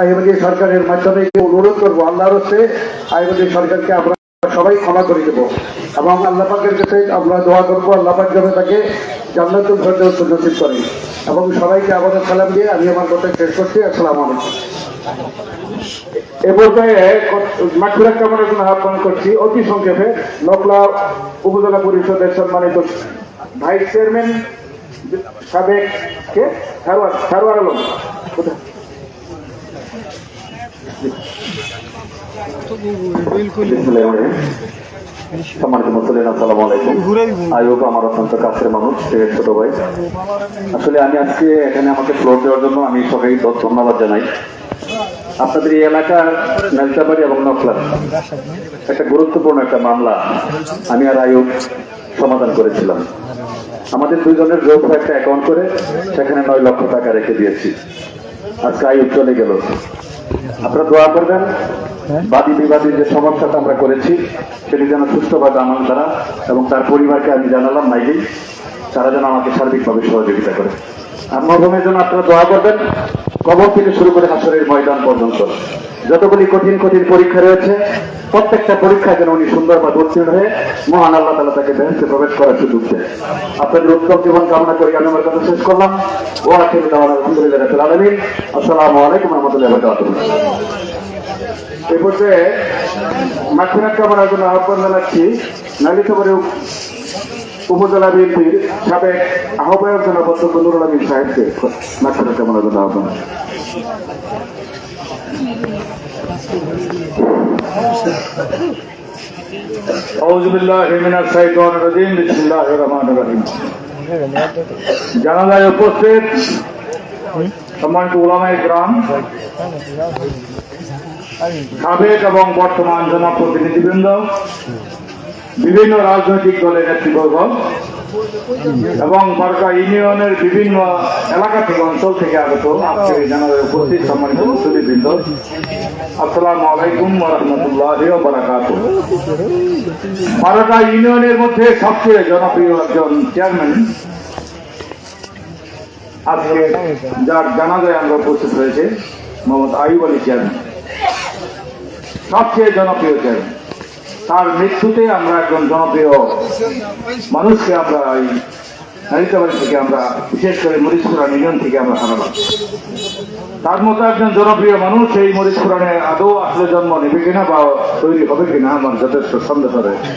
IMD সরকারের মাধ্যমে অনুরোধ করব, আল্লাহর হচ্ছে আইএমডি সরকারকে আমরা সবাই ক্ষমা করে দেবো। এবং আল্লাহ পাকের কাছে আমরা দোয়া করব, আল্লাহ পাক তাকে জান্নাতুল ফেরদৌস নসিব করে। এবং সবাইকে আবারও সালাম দিয়ে আমি আমার কথা শেষ করছি। আসসালামু আলাইকুম। এ পর্যায়ে মাঠুরা কামড়ের জন্য আহ্বান করছি? অতি সংক্ষেপে নকলা উপজেলা পরিষদের সম্মানিত ভাইস চেয়ারম্যান সাবেক কে? আলম। কোথায়? সম্মানিত মুসলিম আসসালামু আলাইকুম। আয়ুব আমার অত্যন্ত কাছের মানুষ সে ছোট ভাই। আসলে আমি আজকে এখানে আমাকে ফ্লোর দেওয়ার জন্য আমি সবাই ধন্যবাদ জানাই। আপনাদের এই এবং নকলা একটা গুরুত্বপূর্ণ একটা মামলা আমি আর আয়ুব সমাধান করেছিলাম। আমাদের দুজনের যৌথ একটা অ্যাকাউন্ট করে সেখানে নয় লক্ষ টাকা রেখে দিয়েছি। আজকে আয়ুব চলে গেল। আপনারা দোয়া করবেন বাদী বিবাদীর যে সমস্যাটা আমরা করেছি, সেটি যেন সুস্থভাবে আমার দ্বারা এবং তার পরিবারকে আমি জানালাম নাইলেই তারা যেন আমাকে সার্বিকভাবে সহযোগিতা করে। আর মরহুমের জন্য আপনারা দোয়া করবেন, কবর থেকে শুরু করে হাসরের ময়দান পর্যন্ত। যতগুলি কঠিন কঠিন পরীক্ষা রয়েছে, প্রত্যেকটা পরীক্ষা যেন উনি সুন্দরভাবে উত্তীর্ণ হয়ে মহান আল্লাহ তালা তাকে বেহেস্তে প্রবেশ করার সুযোগ দেয় আপনাদের উত্তম জীবন কামনা করি, আমি আমার কথা শেষ করলাম। ও আখির আলহামদুলিল্লাহ আসসালামু আলাইকুম রাহমাতুল্লাহি এ পর্যায়ে মাঠুরা কামড়ার জন্য আহ্বান জানাচ্ছি নালিতাবাড়ি উপজেলা বিএনপির সাবেক আহ্বায়ক জনাব অধ্যক্ষ নুরুল আমিন সাহেবকে মাঠুরা কামড়ার জন্য আহ্বান أعوذ بالله من الشيطان الرجيم بسم الله الرحمن الرحيم জানালায় উপস্থিত সম্মানিত উলামায়ে গ্রাম সাবেক এবং বর্তমান জনপ্রতিনিধিবৃন্দ, বিভিন্ন রাজনৈতিক দলের নেতৃবর্গ এবং বারকা ইউনিয়নের বিভিন্ন এলাকা থেকে অঞ্চল থেকে আগত আজকে জানালায় উপস্থিত সম্মানিত মুসলিবৃন্দ আসসালামু আলাইকুম রহমতুল্লাহ বারাকাত বারকা ইউনিয়নের মধ্যে সবচেয়ে জনপ্রিয় একজন চেয়ারম্যান আজকে যার জানাজায় আমরা উপস্থিত হয়েছে মোহাম্মদ আইব আলী চেয়ারম্যান। সবচেয়ে জনপ্রিয় চেয়ারম্যান তার মৃত্যুতে আমরা একজন জনপ্রিয় মানুষকে আমরা এই নারিতাবাড়ি থেকে আমরা, বিশেষ করে মরিচপুরান ইউনিয়ন থেকে আমরা হারালাম। তার মতো একজন জনপ্রিয় মানুষ এই মরিচপুরানে আদৌ আসলে জন্ম নেবে কিনা বা তৈরি হবে কিনা আমার যথেষ্ট সন্দেহ রয়েছে।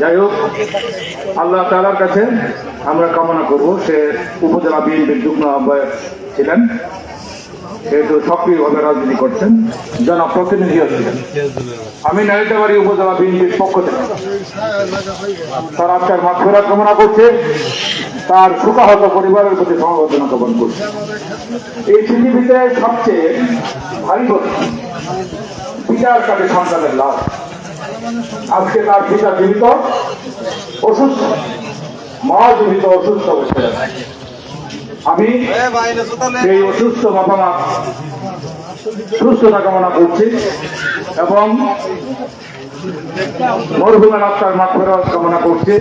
যাই হোক, আল্লাহ তালার কাছে আমরা কামনা করব। সে উপজেলা বিএনপির যুগ্ম আহ্বায়ক ছিলেন। যেহেতু সক্রিয়ভাবে রাজনীতি করছেন জনপ্রতিনিধিও ছিলেন আমি নারিতাবাড়ি উপজেলা বিএনপির পক্ষ থেকে তার আত্মার মাঠফেরা কামনা করছে। তার সুখাহত পরিবারের প্রতি সমবেদনা জ্ঞাপন করছে। এই পৃথিবীতে সবচেয়ে ভারী পিতার কাছে সন্তানের লাভ আজকে তার পিতা জীবিত, অসুস্থ, মা জীবিত, অসুস্থ অবস্থায়। আমি সেই অসুস্থ বাবা মা সুস্থতা কামনা করছি এবং মরহুমের আত্মার মাঠ ফেরত কামনা করছি।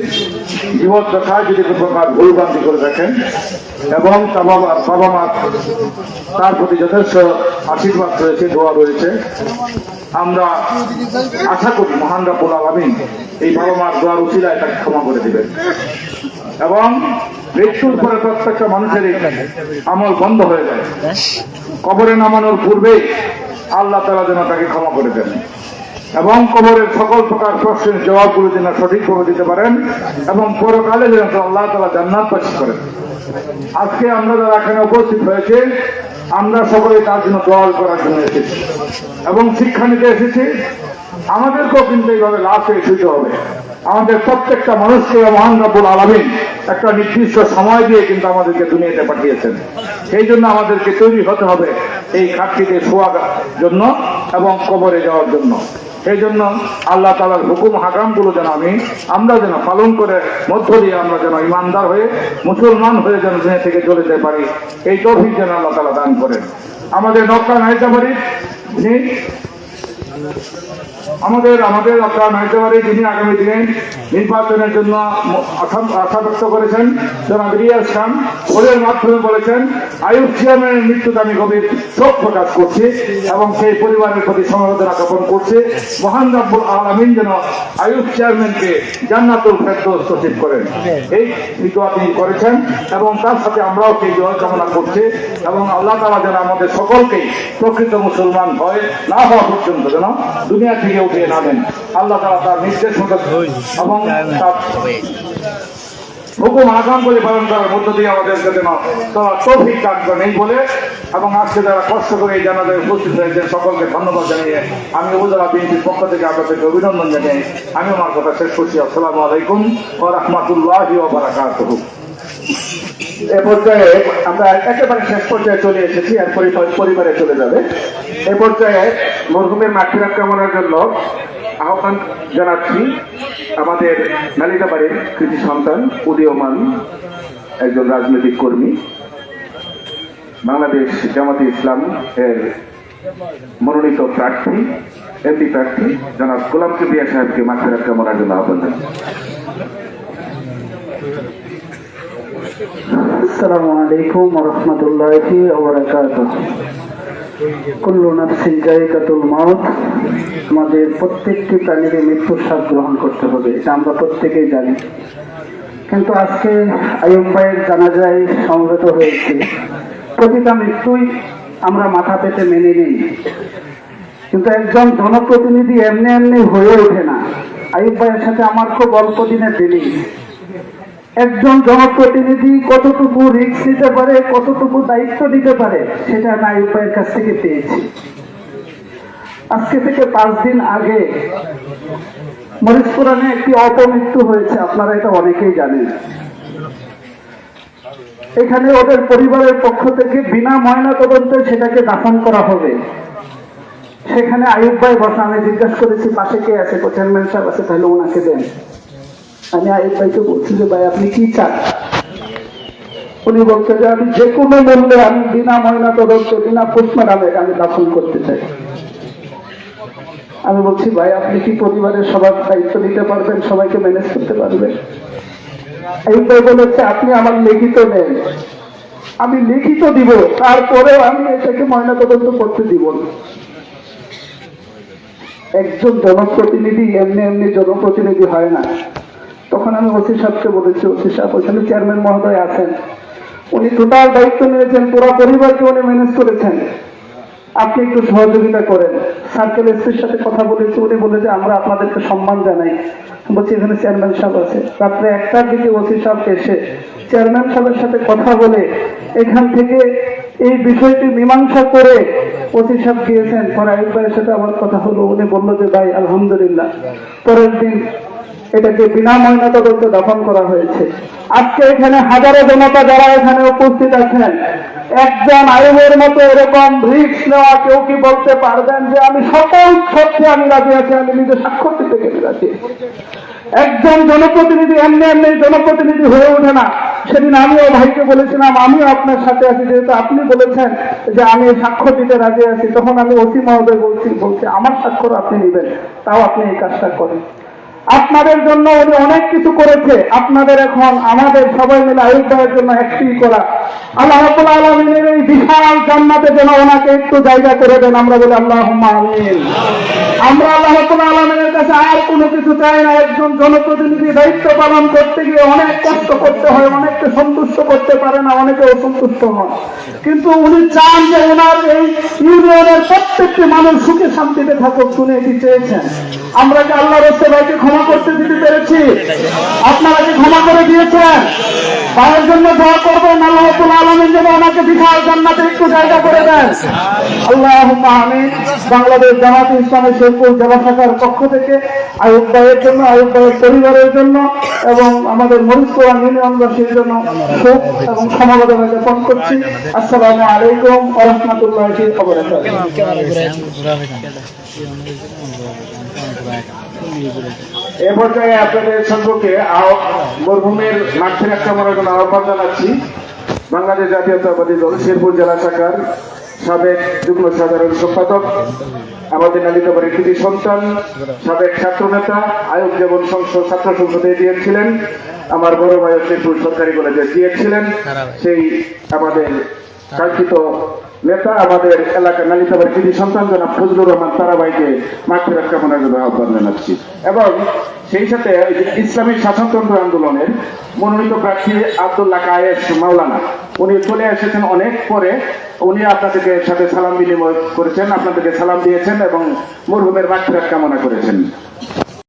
জীবন দশায় যদি কোনো প্রকার ভুলভ্রান্তি করে দেখেন এবং বাবা মা তার প্রতি যথেষ্ট আশীর্বাদ রয়েছে, দোয়া রয়েছে। আমরা আশা করি মহান রাবুল আলমিন এই বাবা মার দোয়ার উচিলায় তাকে ক্ষমা করে দিবেন। এবং মৃত্যুর পরে প্রত্যেকটা মানুষেরই আমল বন্ধ হয়ে যায়। কবরে নামানোর পূর্বে আল্লাহ তালা যেন তাকে ক্ষমা করে দেন। এবং কবরের সকল প্রকার প্রশ্নের জবাবগুলো যেন সঠিকভাবে দিতে পারেন এবং পরকালে যেন আল্লাহ তালা জান্নাত পাশি করেন। আজকে আমরা যারা এখানে উপস্থিত হয়েছে আমরা সকলে তার জন্য দোয়াল করার জন্য এসেছি। এবং শিক্ষা নিতে এসেছি। আমাদেরকেও কিন্তু এইভাবে লাভে শুতে হবে। আমাদের প্রত্যেকটা মানুষকে মহান রব্বুল আলমিন একটা নির্দিষ্ট সময় দিয়ে কিন্তু আমাদেরকে দুনিয়াতে পাঠিয়েছেন। সেই জন্য আমাদেরকে তৈরি হতে হবে এই ঘাটতিতে শোয়ার জন্য এবং কবরে যাওয়ার জন্য। সেই জন্য আল্লাহ তালার হুকুম হাকামগুলো যেন আমি, আমরা যেন পালন করে, মধ্য দিয়ে আমরা যেন ইমানদার হয়ে, মুসলমান হয়ে যেন দুনিয়া থেকে চলে যেতে পারি, এই তৌফিক যেন আল্লাহ তালা দান করেন। আমাদের নকশা নাইতাবাড়ি যিনি আমাদের আমাদের আপনার নাইজাবারে যিনি আগামী দিনে নির্বাচনের জন্য আশা ব্যক্ত করেছেন জনাব রিয়াজ খান ওদের মাধ্যমে বলেছেন আয়ুব চেয়ারম্যানের মৃত্যুতে আমি গভীর শোক প্রকাশ করছি এবং সেই পরিবারের প্রতি সমবেদনা জ্ঞাপন করছি। মহান রব্বুল আলমিন যেন আয়ুব চেয়ারম্যানকে জান্নাতুল ফেরদৌস নসিব করেন। এই দোয়া তিনি করেছেন এবং তার সাথে আমরাও সেই দোয়া কামনা করছি এবং আল্লাহ তালা যেন আমাদের সকলকেই প্রকৃত মুসলমান হয়, না হওয়া পর্যন্ত যেন দুনিয়া থেকে উঠিয়ে না দেন আল্লাহ তালা তার নির্দেশ মতো এবং তার হুকুম আগাম করে পালন করার মধ্য দিয়ে আমাদেরকে যেন তারা তৌফিক করেন এই বলে এবং আজকে যারা কষ্ট করে এই জানাজায় উপস্থিত হয়েছেন সকলকে ধন্যবাদ জানিয়ে আমি উপজেলা বিএনপির পক্ষ থেকে আপনাদেরকে অভিনন্দন জানিয়ে আমি আমার কথা শেষ করছি। আসসালামু আলাইকুম ও রহমতুল্লাহ বারাকাতুহু। পর্যায়ে আমরা একেবারে শেষ পর্যায়ে চলে এসেছি আর পরিবারে চলে যাবে। এ পর্যায়ে মরহুমের মাতৃরাত কামনার জন্য আহ্বান জানাচ্ছি আমাদের নালিতাবাড়ির কৃতি সন্তান, উদীয়মান একজন রাজনৈতিক কর্মী। বাংলাদেশ জামাতে ইসলাম এর মনোনীত প্রার্থী, এমপি প্রার্থী জনাব গোলাম কিবিয়া সাহেবকে মাতৃরাত কামনার জন্য আহ্বান জানাচ্ছি। السلام عليكم ورحمة الله وبركاته كل نفس জায়গাতুল الموت আমাদের প্রত্যেকটি প্রাণীর মৃত্যুর স্বাদ গ্রহণ করতে হবে এটা আমরা প্রত্যেকেই জানি কিন্তু আজকে আয়ুব ভাইয়ের জানাজায় সমবেত হয়েছে প্রতিটা মৃত্যুই আমরা মাথা পেতে মেনে নিই কিন্তু একজন জনপ্রতিনিধি এমনি এমনি হয়ে ওঠে না আয়ুব ভাইয়ের সাথে আমার খুব অল্প দিনের ডিলিং একজন জনপ্রতিনিধি কতটুকু রিস্ক নিতে পারে, কতটুকু দায়িত্ব নিতে পারে, সেটা ভাইয়ের কাছ থেকে পেয়েছি। আজকে থেকে পাঁচ দিন আগে মরিচপুরানে একটি অপমৃত্যু হয়েছে, আপনারা এটা অনেকেই জানেন। এখানে ওদের পরিবারের পক্ষ থেকে বিনা ময়না তদন্তে সেটাকে দাফন করা হবে। সেখানে আয়ুব ভাই বসা, আমি জিজ্ঞাসা করেছি, পাশে কে আছে? চেয়ারম্যান সাহেব আছে, তাহলে ওনাকে দেন। আমি আয়ুব ভাইকে বলছি যে, ভাই, আপনি কি চান? উনি বলছে যে, আমি যে কোনো মূল্যে আমি বিনা ময়না তদন্ত, বিনা পোস্টমারামে আমি দাফন করতে চাই। আমি বলছি, ভাই, আপনি কি পরিবারের সবার দায়িত্ব নিতে পারবেন? সবাইকে ম্যানেজ করতে পারবেন? আয়ুব ভাই বলেছে, আপনি আমার লিখিত নেন। আমি লিখিত দিব, তারপরেও আমি এটাকে ময়না তদন্ত করতে দিব একজন জনপ্রতিনিধি এমনি এমনি জনপ্রতিনিধি হয় না। তখন আমি ওসি সাহেবকে বলেছি, ওসি সাহেব ওখানে চেয়ারম্যান মহোদয় আছেন। উনি টোটাল দায়িত্ব নিয়েছেন, পুরো পরিবারকে উনি ম্যানেজ করেছেন। আপনি একটু সহযোগিতা করেন। সার্কেল এসপির সাথে কথা বলেছি, উনি বলে যে, আমরা আপনাদেরকে সম্মান জানাই। বলছি, এখানে চেয়ারম্যান সাহেব আছে। রাত্রে একটার দিকে ওসি সাহেব এসে চেয়ারম্যান সাহেবের সাথে কথা বলে, এখান থেকে এই বিষয়টি মীমাংসা করে ওসি সাহেব গিয়েছেন। পরে আয়ুব ভাইয়ের সাথে আমার কথা হলো, উনি বলল যে, ভাই, আলহামদুলিল্লাহ। পরের দিন এটাকে বিনা ময়না তদন্তে দাফন করা হয়েছে। আজকে এখানে হাজারো জনতা যারা এখানে উপস্থিত আছেন, একজন আয়ুবের মতো এরকম রিস্ক নেওয়া কেউ কি বলতে পারবেন যে আমি সকল সত্যি আমি রাজি আছি, আমি নিজে স্বাক্ষর দিতে গেলে রাজি একজন জনপ্রতিনিধি এমনি এমনি জনপ্রতিনিধি হয়ে ওঠে না। সেদিন আমিও ভাইকে বলেছিলাম, আমিও আপনার সাথে আছি, যেহেতু আপনি বলেছেন যে আমি স্বাক্ষর দিতে রাজি আছি, তখন আমি অতি মহোদয় বলছি বলছি, আমার স্বাক্ষর আপনি নেবেন, তাও আপনি এই কাজটা করেন। আপনাদের জন্য উনি অনেক কিছু করেছে। আপনাদের এখন আমাদের সবাই মিলে আয়ুব জন্য একটি করা। আল্লাহ রাব্বুল আলমিনের এই বিশাল জান্নাতে যেন ওনাকে একটু জায়গা করে দেন, আমরা বলি আল্লাহ আমরা আল্লাহ রাব্বুল আলমিনের কাছে আর কোনো কিছু চাই না। একজন জনপ্রতিনিধি দায়িত্ব পালন করতে গিয়ে অনেক কষ্ট করতে হয়, অনেককে সন্তুষ্ট করতে পারে না, অনেকে অসন্তুষ্ট হন কিন্তু উনি চান যে ওনার এই ইউনিয়নের প্রত্যেকটি মানুষ সুখে শান্তিতে থাকুক, শুনে এটি চেয়েছেন। আমরা কি আল্লাহ রস্তে ভাইকে ক্ষমা করতে দিতে পেরেছি। আপনারা কি ক্ষমা করে দিয়েছেন? ভাইয়ের জন্য দোয়া করবেন, আল্লাহ আলমিন যেন ওনাকে বিশাল জান্নাতে একটু জায়গা করে দেন। আল্লাহ আমি বাংলাদেশ জামাত ইসলামের শেরপুর জেলা শাখার পক্ষ থেকে আয়ুব ভাইয়ের জন্য আয়ুব ভাইয়ের পরিবারের জন্য এবং আমাদের মরিচপুরা ইউনিয়নবাসীর জন্য শোক এবং ক্ষমাবাদনা জ্ঞাপন করছি। আসসালামু আলাইকুম ওয়া রাহমাতুল্লাহি ওয়া বারাকাতুহু। এ পর্যায়ে আপনাদের সম্পর্কে আহ- মরহুমের একটা কামনার জন্য আহ্বান জানাচ্ছি। বাংলাদেশ জাতীয়তাবাদী দল শেরপুর জেলা শাখার সাবেক যুগ্ম সাধারণ সম্পাদক আমাদের নালিত বাড়ির কৃতি সন্তান সাবেক ছাত্র নেতা আয়োগ যেমন সংসদ ছাত্র সংসদে দিয়েছিলেন আমার বড় ভাই মিরপুর সরকারি কলেজে দিয়েছিলেন সেই আমাদের কাঙ্ক্ষিত নেতা আমাদের এলাকার নালিতাবাড়ির কৃতি সন্তান জনাব ফজলুর রহমান তারাবাইকে মাঠফেরাত কামনার জন্য আহ্বান জানাচ্ছি। এবং সেই সাথে ইসলামী শাসনতন্ত্র আন্দোলনের মনোনীত প্রার্থী আব্দুল্লাহ কায়েস মাওলানা, উনি চলে এসেছেন অনেক পরে। উনি আপনাদেরকে সাথে সালাম বিনিময় করেছেন, আপনাদেরকে সালাম দিয়েছেন এবং মরহুমের মাঠফেরাত কামনা করেছেন।